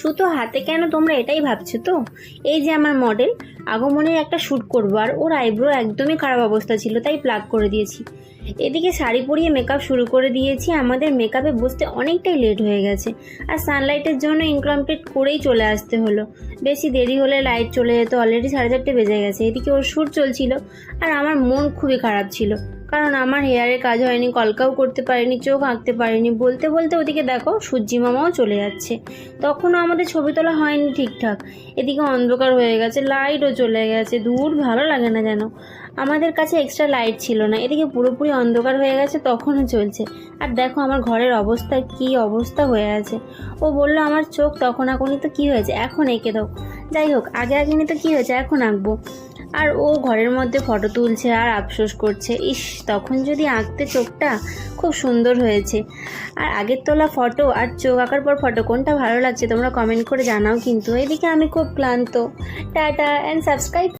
সুতো হাতে কেন তোমরা এটাই ভাবছ তো? এই যে আমার মডেল আগমনের একটা শ্যুট করব আর ওর আইব্রো একদমই খারাপ অবস্থা ছিল, তাই প্লাগ করে দিয়েছি। এদিকে শাড়ি পরিয়ে মেকআপ শুরু করে দিয়েছি, আমাদের মেকআপে বসতে অনেকটাই লেট হয়ে গেছে। আর সানলাইটের জন্য ইনকমপ্লিট করেই চলে আসতে হলো। বেশি দেরি হলে লাইট চলে যেত অলরেডি সাড়ে চারটে বেজে গেছে, এদিকে ওর শ্যুট চলছিল, আর আমার মন খুবই খারাপ ছিল। কারণ আমার হেয়ারের কাজ হয়নি, কলকাও করতে পারিনি, চোখ আঁকতে পারিনি। বলতে বলতে ওদিকে দেখো, সূর্যি মামাও চলে যাচ্ছে। তখনও আমাদের ছবি তোলা হয়নি ঠিকঠাক। এদিকে অন্ধকার হয়ে গেছে লাইটও চলে গেছে। দূর ভালো লাগে না যেন। আমাদের কাছে এক্সট্রা লাইট ছিল না। এদিকে পুরোপুরি অন্ধকার হয়ে গেছে, তখনও চলছে। আর দেখো আমার ঘরের অবস্থা, কি অবস্থা হয়ে আছে। ও বলল, আমার চোখ তখন আঁকুনি তো কী হয়েছে? এখন এঁকে দাও। যাই হোক, আগে আঁকিনি তো কী হয়েছে এখন আঁকবো। আর ও ঘরের মধ্যে ফটো তুলছে আর আফসোস করছে। ইস, তখন যদি আঁকতে চোখটা খুব সুন্দর হয়েছে। আর আগের তোলা ফটো আর চোখ আঁকার পর ফটো কোনটা ভালো লাগছে তোমরা কমেন্ট করে জানাও কিন্তু। এদিকে আমি খুব ক্লান্ত। Tata and subscribe